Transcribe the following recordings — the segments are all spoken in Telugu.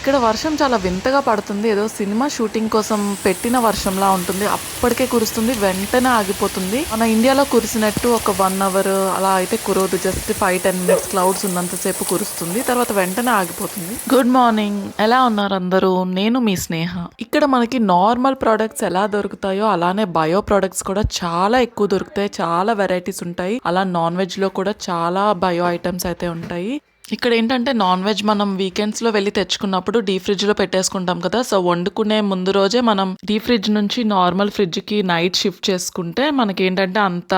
ఇక్కడ వర్షం చాలా వింతగా పడుతుంది. ఏదో సినిమా షూటింగ్ కోసం పెట్టిన వర్షంలా ఉంటుంది. అప్పటికే కురుస్తుంది. వెంటనే ఆగిపోతుంది. మన ఇండియాలో కురిసినట్టు ఒక వన్ అవర్ అలా అయితే కురవదు. Just five ten minutes clouds ఉన్నంతసేపు కురుస్తుంది. తర్వాత వెంటనే ఆగిపోతుంది. Good morning. ఎలా ఉన్నారు అందరూ? నేను మీ స్నేహ. ఇక్కడ మనకి నార్మల్ ప్రొడక్ట్స్ ఎలా దొరుకుతాయో అలానే బయో ప్రొడక్ట్స్ కూడా చాలా ఎక్కువ దొరుకుతాయి. చాలా వెరైటీస్ ఉంటాయి. అలా నాన్ వెజ్లో కూడా చాలా బయో ఐటమ్స్ అయితే ఉంటాయి. ఇక్కడ ఏంటంటే నాన్ వెజ్ మనం వీకెండ్స్లో వెళ్ళి తెచ్చుకున్నప్పుడు డీ ఫ్రిడ్జ్లో పెట్టేసుకుంటాం కదా. సో వండుకునే ముందు రోజే మనం డీ ఫ్రిడ్జ్ నుంచి నార్మల్ ఫ్రిడ్జ్కి నైట్ షిఫ్ట్ చేసుకుంటే మనకి ఏంటంటే అంత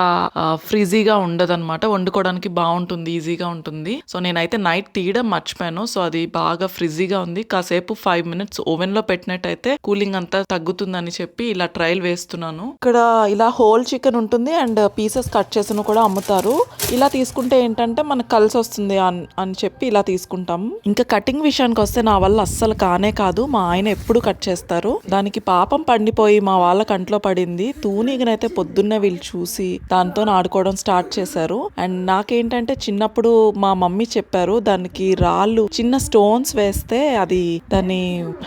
ఫ్రీజీగా ఉండదు అనమాట వండుకోవడానికి బాగుంటుంది ఈజీగా ఉంటుంది. సో నేనైతే నైట్ తీయడం మర్చిపోయాను. సో అది బాగా ఫ్రిజీగా ఉంది. కాసేపు ఫైవ్ మినిట్స్ ఓవెన్లో పెట్టినట్టయితే కూలింగ్ అంతా తగ్గుతుందని చెప్పి ఇలా ట్రయల్ వేస్తున్నాను. ఇక్కడ ఇలా హోల్ చికెన్ ఉంటుంది. అండ్ పీసెస్ కట్ చేసిన కూడా అమ్ముతారు. ఇలా తీసుకుంటే ఏంటంటే మనకు కలిసి వస్తుంది అని చెప్పి ఇలా తీసుకుంటాం. ఇంకా కటింగ్ విషయానికి వస్తే నా వల్ల అస్సలు కానే కాదు. మా ఆయన ఎప్పుడు కట్ చేస్తారు. దానికి పాపం పండిపోయి మా వాళ్ళ కంట్లో పడింది. తూనీగనైతే పొద్దున్నే వీళ్ళు చూసి దాంతో ఆడుకోవడం స్టార్ట్ చేశారు. అండ్ నాకేంటంటే చిన్నప్పుడు మా మమ్మీ చెప్పారు దానికి రాళ్ళు చిన్న స్టోన్స్ వేస్తే అది దాన్ని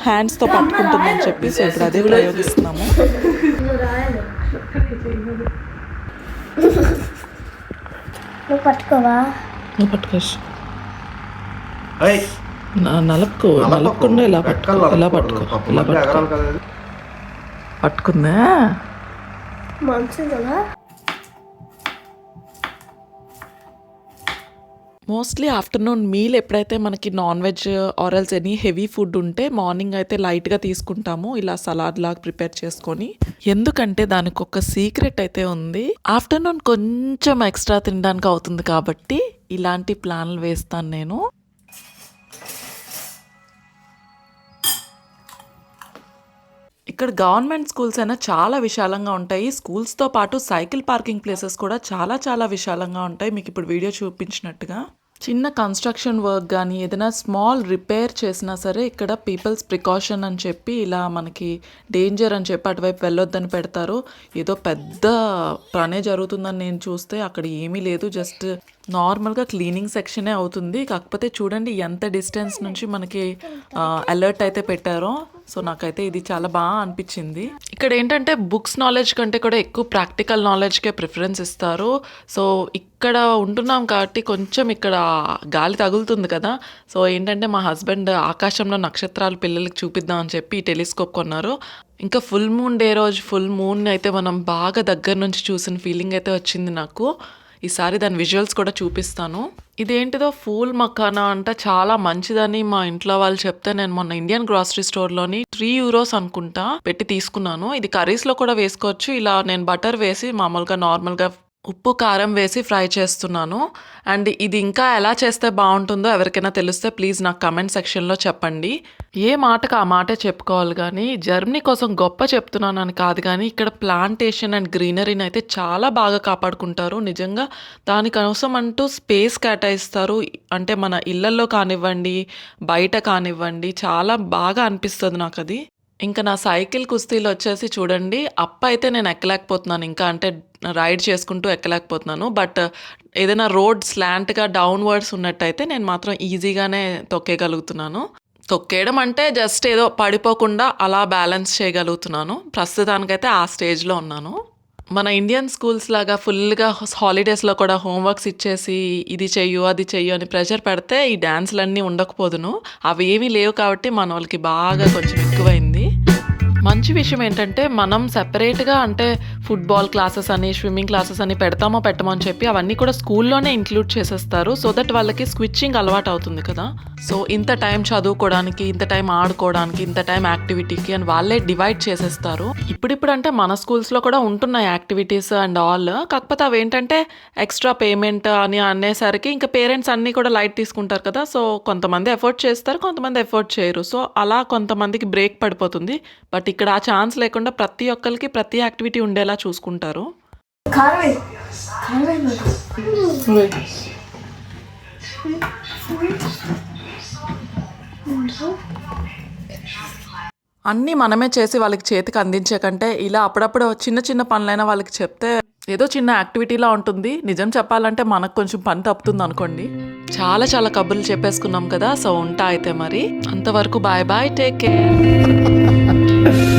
హ్యాండ్స్తో పట్టుకుంటుందని చెప్పి సో ఇప్పుడు అదే ప్రయోగిస్తున్నాము. నువ్వు పట్టుకోవా? నువ్వు పట్టుకోవచ్చు నలుపుకో నలుపుకుండా ఇలా పట్టుకో? ఇలా పట్టుకో? ఇలా పట్టుకో. పట్టుకుందా? మోస్ట్లీ ఆఫ్టర్నూన్ మీల్ ఎప్పుడైతే మనకి నాన్ వెజ్ ఆరల్స్ ఎనీ హెవీ ఫుడ్ ఉంటే మార్నింగ్ అయితే లైట్గా తీసుకుంటాము ఇలా సలాడ్ లాగా ప్రిపేర్ చేసుకొని. ఎందుకంటే దానికి ఒక సీక్రెట్ అయితే ఉంది. ఆఫ్టర్నూన్ కొంచెం ఎక్స్ట్రా తినడానికి అవుతుంది కాబట్టి ఇలాంటి ప్లాన్లు వేస్తాను నేను. ఇక్కడ గవర్నమెంట్ స్కూల్స్ అయినా చాలా విశాలంగా ఉంటాయి. స్కూల్స్తో పాటు సైకిల్ పార్కింగ్ ప్లేసెస్ కూడా చాలా చాలా విశాలంగా ఉంటాయి. మీకు ఇప్పుడు వీడియో చూపించినట్టుగా. చిన్న కన్స్ట్రక్షన్ వర్క్ కానీ ఏదైనా స్మాల్ రిపేర్ చేసినా సరే ఇక్కడ పీపుల్స్ ప్రికాషన్ అని చెప్పి ఇలా మనకి డేంజర్ అని చెప్పి అటువైపు వెళ్ళొద్దని పెడతారు. ఏదో పెద్ద పనే జరుగుతుందని నేను చూస్తే అక్కడ ఏమీ లేదు. జస్ట్ నార్మల్గా క్లీనింగ్ సెక్షనే అవుతుంది. కాకపోతే చూడండి ఎంత డిస్టెన్స్ నుంచి మనకి అలర్ట్ అయితే పెట్టారో. సో నాకైతే ఇది చాలా బాగా అనిపించింది. ఇక్కడ ఏంటంటే బుక్స్ నాలెడ్జ్ కంటే కూడా ఎక్కువ ప్రాక్టికల్ నాలెడ్జ్కే ప్రిఫరెన్స్ ఇస్తారు. సో ఇక్కడ ఉంటున్నాం కాబట్టి కొంచెం ఇక్కడ గాలి తగులుతుంది కదా. సో ఏంటంటే మా హస్బెండ్ ఆకాశంలో నక్షత్రాలు పిల్లలకి చూపిద్దాం అని చెప్పి టెలిస్కోప్ కొన్నారు. ఇంకా ఫుల్ మూన్ డే రోజు ఫుల్ మూన్ అయితే మనం బాగా దగ్గర నుంచి చూసిన ఫీలింగ్ అయితే వచ్చింది నాకు. ఈసారి దాని విజువల్స్ కూడా చూపిస్తాను. ఇదేంటిదో ఫూల్ మకానా అంట చాలా మంచిదని మా ఇంట్లో వాళ్ళు చెప్తే నేను మొన్న ఇండియన్ గ్రాసరీ స్టోర్లోని త్రీ యూరోస్ అనుకుంటా పెట్టి తీసుకున్నాను. ఇది కర్రీస్లో కూడా వేసుకోవచ్చు. ఇలా నేను బటర్ వేసి మామూలుగా నార్మల్గా ఉప్పు కారం వేసి ఫ్రై చేస్తున్నాను. అండ్ ఇది ఇంకా ఎలా చేస్తే బాగుంటుందో ఎవరికైనా తెలిస్తే ప్లీజ్ నాకు కమెంట్ సెక్షన్లో చెప్పండి. ఏ మాటకు ఆ మాటే చెప్పుకోవాలి కానీ జర్మనీ కోసం గొప్ప చెప్తున్నానని కాదు కానీ ఇక్కడ ప్లాంటేషన్ అండ్ గ్రీనరీని అయితే చాలా బాగా కాపాడుకుంటారు. నిజంగా దానికోసం అంటూ స్పేస్ కేటాయిస్తారు. అంటే మన ఇళ్ళల్లో కానివ్వండి బయట కానివ్వండి చాలా బాగా అనిపిస్తుంది నాకు అది ఇంకా నా సైకిల్ కుస్తీలు వచ్చేసి చూడండి అప్ అయితే నేను ఎక్కలేకపోతున్నాను. ఇంకా అంటే రైడ్ చేసుకుంటూ ఎక్కలేకపోతున్నాను. బట్ ఏదైనా రోడ్ స్లాంట్గా డౌన్వర్డ్స్ ఉన్నట్టయితే నేను మాత్రం ఈజీగానే తొక్కేయగలుగుతున్నాను. తొక్కేయడం అంటే జస్ట్ ఏదో పడిపోకుండా అలా బ్యాలెన్స్ చేయగలుగుతున్నాను. ప్రస్తుతానికైతే ఆ స్టేజ్లో ఉన్నాను. మన ఇండియన్ స్కూల్స్ లాగా ఫుల్గా హాలిడేస్లో కూడా హోంవర్క్స్ ఇచ్చేసి ఇది చెయ్యు అది చెయ్యు అని ప్రెషర్ పెడితే ఈ డ్యాన్స్లన్నీ ఉండకపోదును. అవి ఏమీ లేవు కాబట్టి మన వాళ్ళకి బాగా కొంచెం ఎక్కువైంది. మంచి విషయం ఏంటంటే మనం సెపరేట్గా అంటే ఫుట్బాల్ క్లాసెస్ అని స్విమ్మింగ్ క్లాసెస్ అని పెడతామో పెట్టమో అని చెప్పి అవన్నీ కూడా స్కూల్లోనే ఇంక్లూడ్ చేసేస్తారు. సో దట్ వాళ్ళకి స్విచ్చింగ్ అలవాటు అవుతుంది కదా. సో ఇంత టైం చదువుకోవడానికి ఇంత టైం ఆడుకోవడానికి ఇంత టైం యాక్టివిటీకి అని వాళ్ళే డివైడ్ చేసేస్తారు. ఇప్పుడిప్పుడు అంటే మన స్కూల్స్లో కూడా ఉంటున్నాయి యాక్టివిటీస్ అండ్ ఆల్ కాకపోతే అవి ఏంటంటే ఎక్స్ట్రా పేమెంట్ అని అనేసరికి ఇంకా పేరెంట్స్ అన్నీ కూడా లైట్ తీసుకుంటారు కదా. సో కొంతమంది ఎఫర్ట్ చేస్తారు కొంతమంది ఎఫోర్డ్ చేయరు. సో అలా కొంతమందికి బ్రేక్ పడిపోతుంది. బట్ ఇక్కడ ఆ ఛాన్స్ లేకుండా ప్రతి ఒక్కరికి ప్రతి యాక్టివిటీ ఉండేలా చూసుకుంటారు. అన్నీ మనమే చేసి వాళ్ళకి చేతికి అందించే కంటే ఇలా అప్పుడప్పుడు చిన్న చిన్న పనులైనా వాళ్ళకి చెప్తే ఏదో చిన్న యాక్టివిటీలా ఉంటుంది. నిజం చెప్పాలంటే మనకు కొంచెం పని తప్పుతుంది అనుకోండి. చాలా చాలా కబుర్లు చెప్పేసుకున్నాం కదా సో ఉంటా అయితే మరి. అంతవరకు బాయ్ బాయ్ టేక్ కేర్.